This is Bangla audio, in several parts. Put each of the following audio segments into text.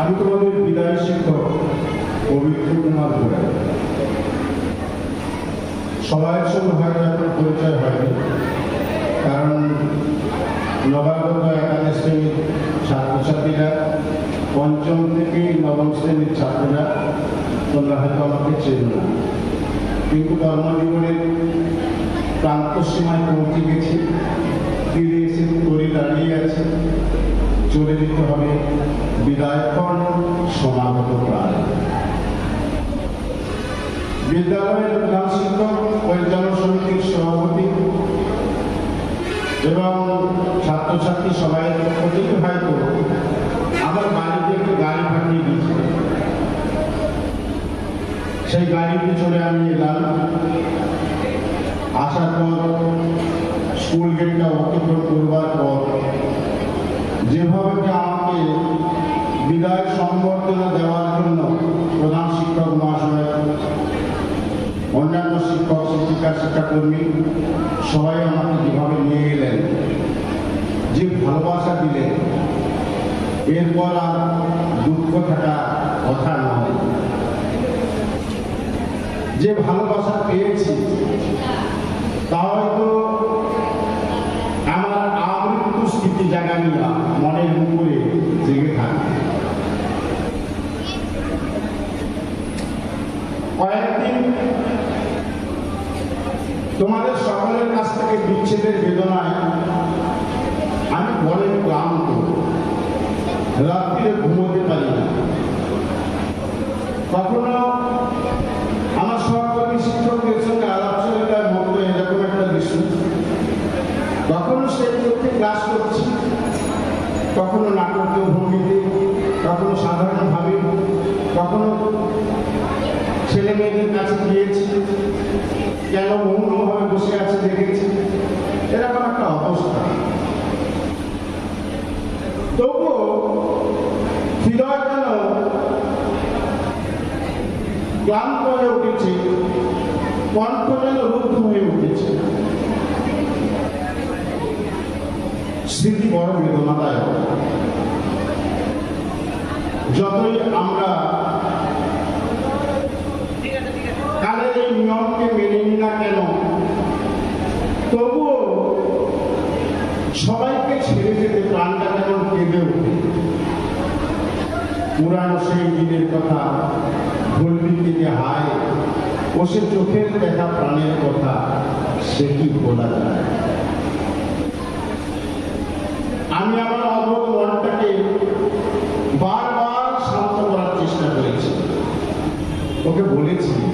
আমি তোমাদের বিদায় শিক্ষক পবিত্র কুমার ঘোড়াই সবাইয়ের সঙ্গে হয়তো এখন পরিচয় হয়নি। কারণ নবাগত একাদশ শ্রেণির ছাত্রছাত্রীরা, পঞ্চম থেকে নবম শ্রেণির ছাত্ররা, তোমরা হয়তো আমাকে চেনো না। কিন্তু কর্মজীবনের প্রান্ত সীমায় পৌঁছে গেছি, ফিরে এসে করে দাঁড়িয়ে আছে। চলে যেতে হবে। বিদায়ক্ষণ সমাগত প্রাণ বিদ্যালয়ের প্রধান শিক্ষক পরিচালন সমিতির সভাপতি এবং ছাত্রছাত্রী সবাই প্রতিটি হয়তো আমার বাড়িতে একটি গাড়ি পাঠিয়ে দিয়েছে। সেই গাড়িতে চড়ে আমি এলাম। আসার পর স্কুল গেটটা অতিক্রম করবার পর যেভাবে আমাকে বিদায় সম্বর্ধনা দেওয়ার জন্য প্রধান শিক্ষক মহাশয়, অন্যান্য শিক্ষক, শিক্ষিকা, শিক্ষাকর্মী সবাই আমাকে যেভাবে নিয়ে গেলেন যে ভালোবাসা দিলেন, এরপর আর দুঃখ থাকা কথা নয়। যে ভালোবাসা পেয়েছি, তা হয়তো জাগানিয়া মনের মুকুরে জেগে থাকে। কয়েকদিন তোমাদের সকলের কাছ থেকে বিচ্ছেদের বেদনায় আমি বলে ক্লান্ত। রাত্রিরে ঘুমোতে পারি না। কখনো কখনো নাটকীয় ভঙ্গিতে, কখনো সাধারণভাবে, কখনো ছেলে মেয়েদের কাছে গিয়েছি, কেন মৌনভাবে বসে আছে, দেখেছি, এরকম একটা অবস্থা। তবুও হৃদয় যেন ক্লান্ত হয়ে উঠেছে, কণ্ঠ যেন রুদ্ধ হয়ে উঠেছে। স্মৃতি বড় বেদনাদায়ক যতই আমরা কালের এই নিয়মকে মেনে নি না কেন, তবুও সবাইকে ছেড়ে যেতে প্রাণটা যেমন কেঁদে ওঠে? পুরানো সেই দিনের কথা ভুলবি থেকে হায়, ও সে চোখের দেখা প্রাণের কথা, সে কি বলা যায়? আমি আমার অবধ মনটাকে ওকে বলেছি।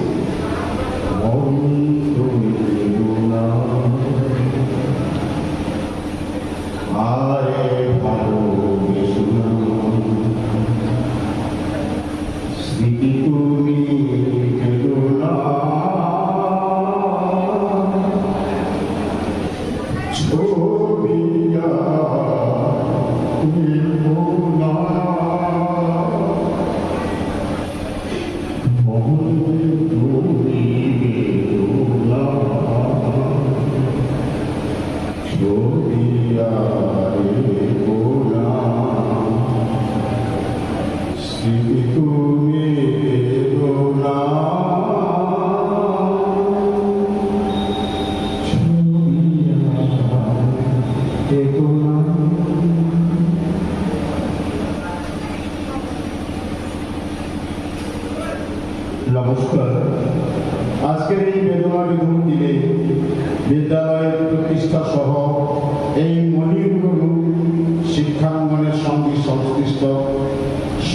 নমস্কার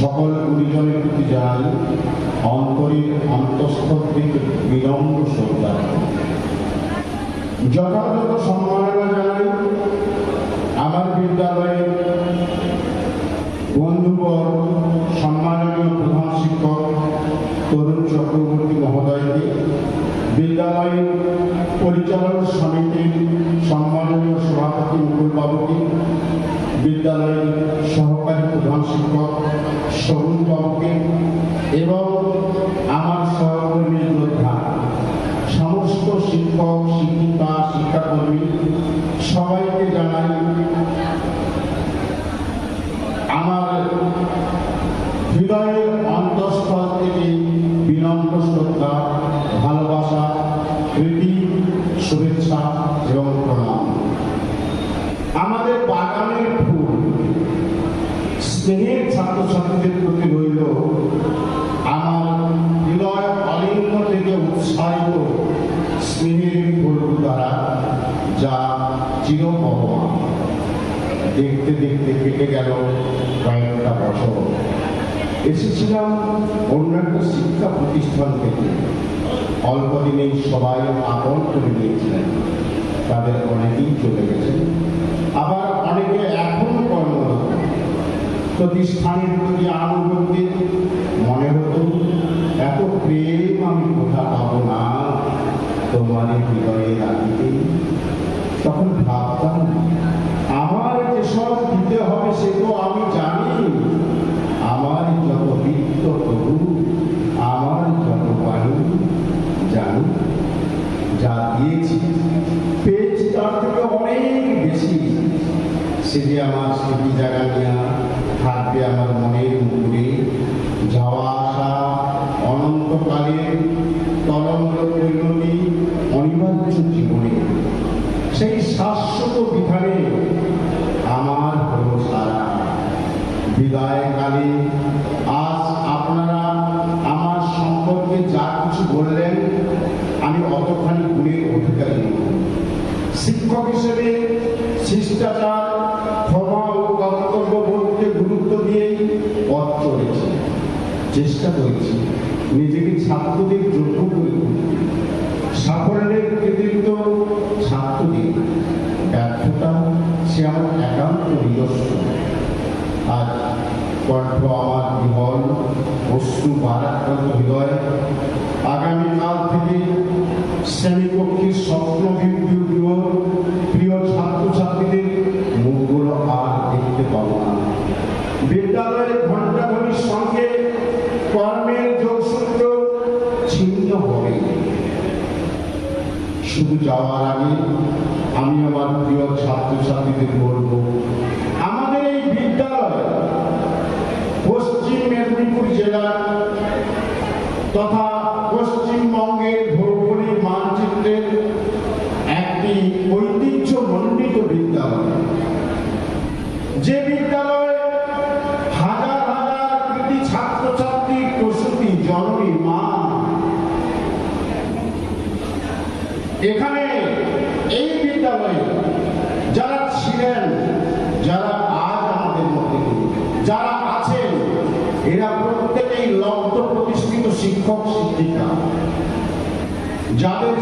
সকল গুরুজনের প্রতি জানাই অন্তরের অন্তঃস্থ থেকে বিনম্র শ্রদ্ধা। যথাযথ সম্মাননা জানাই আমার বিদ্যালয়ের বন্ধুবর, সম্মাননীয় প্রধান শিক্ষক তরুণ চক্রবর্তী মহোদয়কে, বিদ্যালয়ের পরিচালন সমিতির সম্মাননীয় সভাপতি মুকুল বাবুকে বিদ্যালয়ের সহকারী প্রধান শিক্ষক সরুণ বাবুকে এবং ছাত্রছাত্রীদের প্রতি রইল আমার হৃদয় অলিঙ্গ থেকে উৎসাহিত স্নেহের ফুল দ্বারা যা চিরপরমা দেখতে দেখতে কেটে গেল কয়েকটা বছর। এসেছিলাম অন্য একটা শিক্ষা প্রতিষ্ঠান থেকে। অল্প দিনেই সবাই আপন করে নিয়েছিলেন। তাদের অনেকেই চলে গেছেন আবার অনেকে এখনও কর্মরত প্রতিষ্ঠানের প্রতি আনুগত্যে মনে হতো এত প্রেম আমি কোথা পাবো না। তোমার হৃদয়ে জীবনে। সেই শাশ্বত বিধানে আমার হলো সারা। বিদায়কালে আজ আপনারা আমার সম্পর্কে যা কিছু বললেন, আমি অতখানি গুণের অধিকারী। শিক্ষক হিসেবে শিষ্টাচার ক্ষমা ও কর্তব্য বোধকে গুরুত্ব দিয়েই পথ চলেছি। চেষ্টা করেছি। নিজেকে ছাত্রদের অশ্রু বারাক্রান্ত হৃদয় আগামীকাল থেকে শ্রেণীকক্ষের স্বপ্ন এখানে এই বিদ্যালয়ে যারা ছিলেন, যারা আজ আমাদের মধ্যে যারা আছেন, এরা প্রত্যেকেই লব্ধ প্রতিষ্ঠিত শিক্ষক শিক্ষিকা যাদের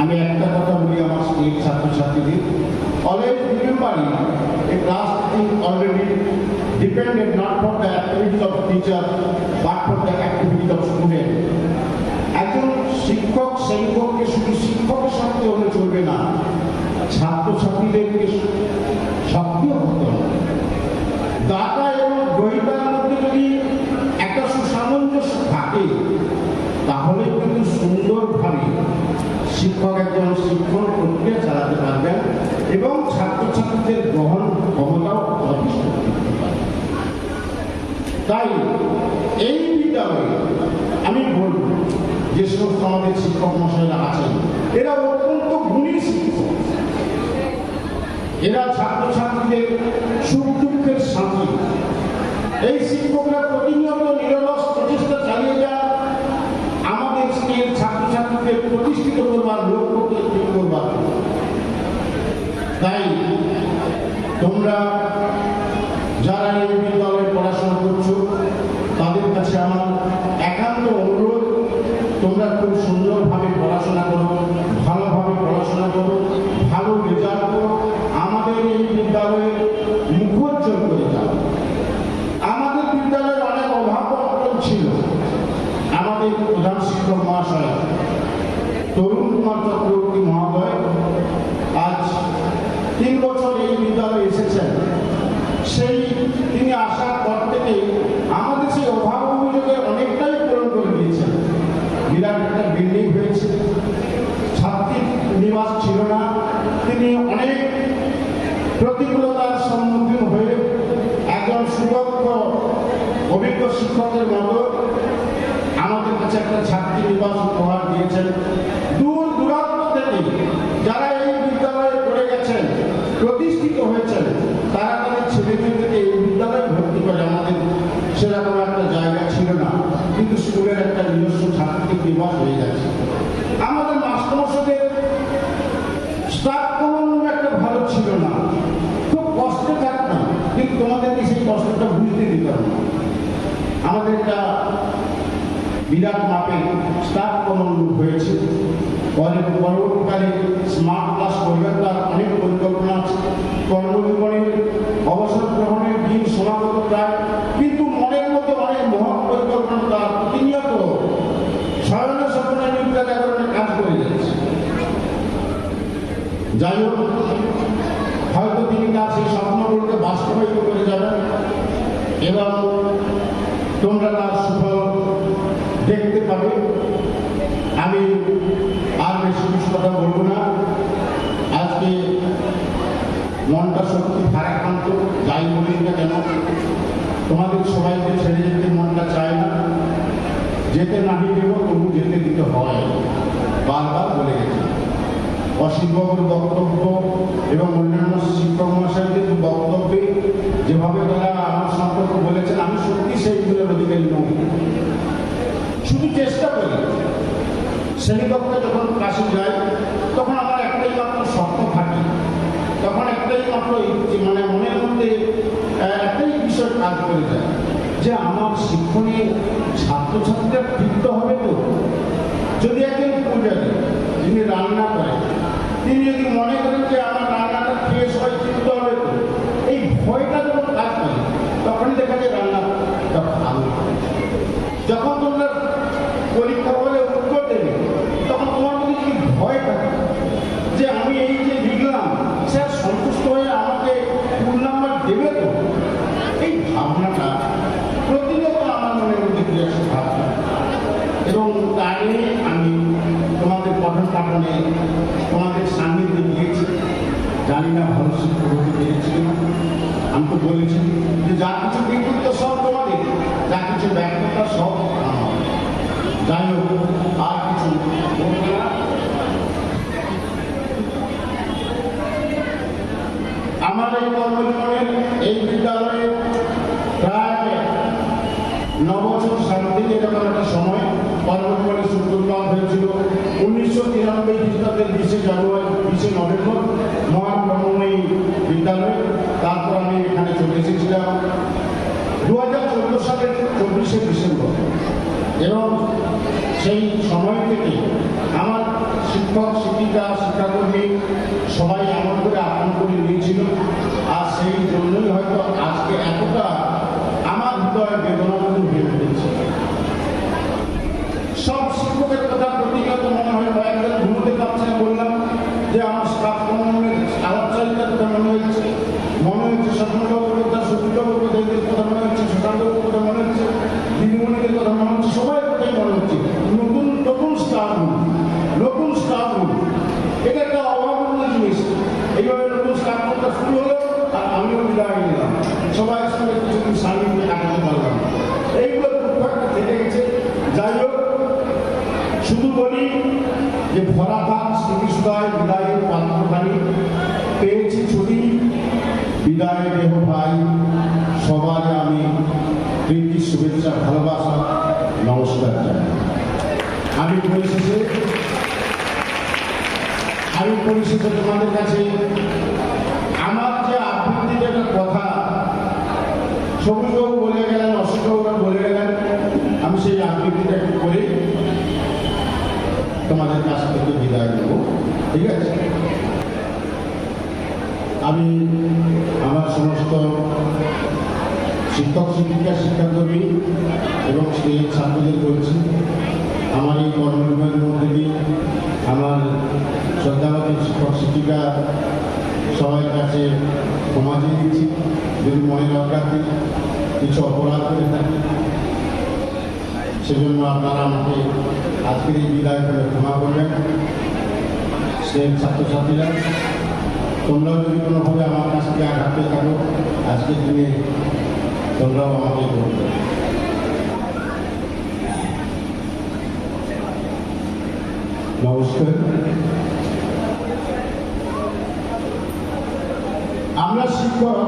আমি একটা কথা বলি আমার স্কুলের ছাত্রছাত্রীদের। Always remembering a class teaching already depended not for the activities of teacher but for the activities of student একজন শিক্ষক শিক্ষককে শুধু শিক্ষকের শক্তি হলে চলবে না ছাত্রছাত্রীদেরকে সক্রিয় হতে হবে দাতা এবং গ্রহিতার মধ্যে যদি একটা সুসামঞ্জস্য থাকে তাহলে কিন্তু সুন্দরভাবে শিক্ষক একজন শিক্ষণ প্রক্রিয়া চালাতে পারবেন এবং ছাত্রছাত্রীদের গ্রহণ ক্ষমতাও যথেষ্ট। তাই এই বিদ্যালয়ে আমি বলব, যে সমস্ত আমাদের শিক্ষক মশাইরা আছেন, এরা অত্যন্ত গুণী শিক্ষক। এরা ছাত্রছাত্রীদের সুখ দুঃখের সাথী। এই শিক্ষকরা প্রতিনিয়ত নিরলস লক্ষ্যকে ঠিক করবার তাই তোমরা যারা এই বিদ্যালয়ে পড়াশোনা করছ, তাদের কাছে আমার একান্ত অনুরোধ, তোমরা খুব সুন্দরভাবে পড়াশোনা করো, ভালোভাবে পড়াশোনা করো, ভালো রেজাল্ট করো, আমাদের এই বিদ্যালয়ে মুখোজ্জ্বল করে যাও আমাদের বিদ্যালয়ের অনেক অভাব ছিল। আমাদের প্রধান শিক্ষক মহাশয় তরুণ কুমার চক্রবর্তী মহোদয় আজ তিন বছর এই বিদ্যালয়ে এসেছেন। সেই তিনি আসার পর থেকে আমাদের সেই অভাব অভিযোগে অনেকটাই পূরণ করে দিয়েছেন। বিরাট একটা বিল্ডিং হয়েছে। ছাত্রী নিবাস ছিল না। তিনি অনেক প্রতিকূলতার সম্মুখীন হয়ে একজন সুদক্ষ, অভিজ্ঞ শিক্ষকের মতো কাছে একটা ছাত্রী নিবাস উপহার দিয়েছেন। দূর দূরান্ত থেকে যারা এই বিদ্যালয়ে পড়ে গেছেন, প্রতিষ্ঠিত হয়েছেন, তারা তাদের ছেলেমেয়েদেরকে এই বিদ্যালয়ে ভর্তি করে আমাদের সেরকম একটা জায়গা ছিল না। কিন্তু স্কুলের একটা নিজস্ব ছাত্রী নিবাস হয়ে গেছে। আমাদের মাস্টারমশাইদের স্টাফ কমানো একটা ভালো ছিল না। খুব কষ্টে থাকতাম, কিন্তু তোমাদেরকে সেই কষ্টটা বুঝতে দিতাম। না আমাদের একটা বিরাট মাপে স্টাফ কমন হয়েছে। পরে পরবর্তীকালে স্মার্ট ক্লাস করবেন তার অনেক পরিকল্পনা আছে। কর্মজীবনের অবসর গ্রহণের দিন সমাগত প্রায়, কিন্তু মনের মতো অনেক মহৎ পরিকল্পনা তার প্রতিনিয়ত স্বপ্নে নির্যাত জাগরণের কাজ করে যাচ্ছে। যাই হোক, হয়তো তিনি তার সেই স্বপ্নগুলোকে বাস্তবায়িত করে যাবেন। এবং তোমরা তার সুফল পাবে আমি আর বেশি কিছু কথা বলব না। আজকে মনটা সত্যি ভারাক্রান্ত যাই বলি না কেন, তোমাদের সবাইকে ছেড়ে যেতে মনটা চায় না। যেতে নাহি দেব, তবু যেতে দিতে হয়। বারবার বলে গেছে। অসীমবাবুর বক্তব্য এবং অন্যান্য শিক্ষক মহাশয়দের বক্তব্যে যেভাবে তারা আমার সম্পর্কে বলেছেন, আমি সত্যি সেইগুলোর অধিকারী নই। শুধু চেষ্টা করি। শ্রেণীকক্ষে যখন ক্লাসে যাই তখন আমার একটাই মাত্র স্বপ্ন থাকে। তখন একটাই মাত্র মানে মনের মধ্যে একটাই বিষয় কাজ করে যায় যে আমার শিক্ষণে ছাত্রছাত্রীরা তৃপ্ত হবে তো। যদি একজন পূজারী, যিনি রান্না করেন তিনি যদি মনে করেন যে আমার রান্নাটা খেয়ে সবাই তৃপ্ত হবে তো এই ভয়টা যখন কাজ করে তখনই দেখা যায় রান্নাটা ভালো হয়। যখন তোমরা পরীক্ষা বলে উত্তর দেবে তখন তোমার মধ্যে যদি ভয় থাকে যে আমি এই যে লিখলাম স্যার সন্তুষ্ট হয়ে আমাকে ফুল নাম্বার দেবে তো এই ভাবনাটা প্রতিনিয়ত আমার মনের মধ্যে দিয়ে আসে ভাবনা এবং নিয়ে আমি তোমাদের পঠন পাঠনে তোমাদের সান্নিধ্যে গিয়েছি। জানি না শিক্ষক হতে আমি তো বলেছি যে যা কিছু বিকৃত সব তোমাদের, যা কিছু ব্যর্থতা সব আমার। যাই হোক, আর কিছু। আমার এই কর্মজীবনের এই বিদ্যালয়ে প্রায় ন বছর শান্তি এরকম একটা সময় কর্মজীবনের সূত্রপাত হয়েছিল। উনিশশো তিরানব্বই খ্রিস্টাব্দের বিশে জানুয়ারি, বিশে নভেম্বর মহাব্রহ্মময়ী বিদ্যালয়। তারপর আমি এখানে চলে এসেছিলাম। দু হাজার চোদ্দ সালের চব্বিশে ডিসেম্বর। এবং সেই সময় থেকে আমার শিক্ষক, শিক্ষিকা, শিক্ষাকর্মী সবাই এমন করে আপন করে নিয়েছিল। আর সেই জন্যই হয়তো আজকে এতটা আমার হৃদয় বেদনাময় হয়ে উঠেছে কথা প্রতিনিয়ত মনে হয় কয়েকজন ঘুমোতে পারছে বললাম যে আমার স্টাফ মনে আলাপচারিতার কথা মনে হয়েছে মনে হয়েছে স্বপ্নবাবুর কথা সুবিধাবুর কথা কথা মনে হচ্ছে। যে ভরা থাক শ্রীকৃষ্ণায় বিদায়ের পাত্রখানি পেয়েছি ছুটি। বিদায় দেহ ভাই সবার আমি প্রীতি শুভেচ্ছা, ভালোবাসা, নমস্কার আমি পরিশেষে আমি পরিশেষে তোমাদের কাছে আমার যে আবৃত্তির একটা কথা, সবুজবাবু বলে গেলেন অশোকবাবু বলে গেলেন, আমি সেই আবৃত্তিটা একটু করে। তোমাদের কাছ বিদায় ঠিক আছে? আমি আমার সমস্ত শিক্ষক, শিক্ষিকা, শিক্ষাকর্মী এবং সেই ছাত্রদের বলছি, আমার এই কর্মবিভাগের মধ্যে দিয়ে আমার শ্রদ্ধাবাদী শিক্ষক, শিক্ষিকা সবার কাছে ক্ষমা চেয়ে দিচ্ছি যদি মনের অজ্ঞাতে কিছু অপরাধ করে থাকি সেজন্য আপনারা আমাকে আজকের এই বিদায় করে ক্ষমা করবেন। সে ছাত্রছাত্রীরা, তোমরাও যদি কোনোভাবে আমার কাছ থেকে আঘাত পেয়ে থাকো, আজকের দিনে তোমরাও আমাকে করবে নমস্কার। আমরা শিক্ষক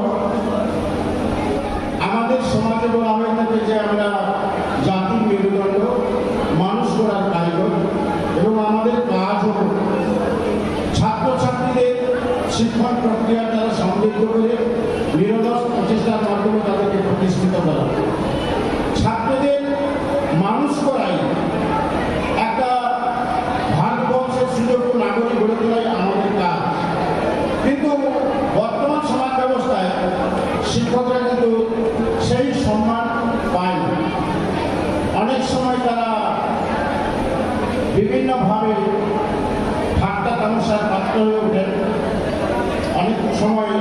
সময়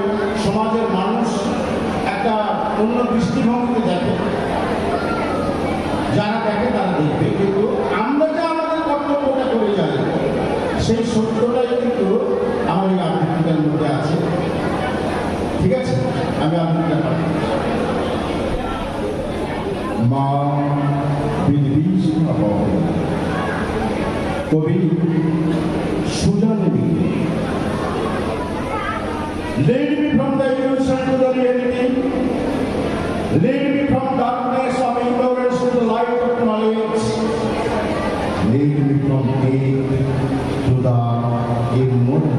সমাজের মানুষ একটা অন্য দৃষ্টিভঙ্গিতে দেখে। যারা দেখে তারা দেখবে। কিন্তু আমরা যে আমাদের কর্তব্যটা করে যাই, সেই সত্যটাই কিন্তু আমার এই আবৃত্তিটার মধ্যে আছে। ঠিক আছে? আমি আবৃত্তিটা পাঠ মা কবি paguei muito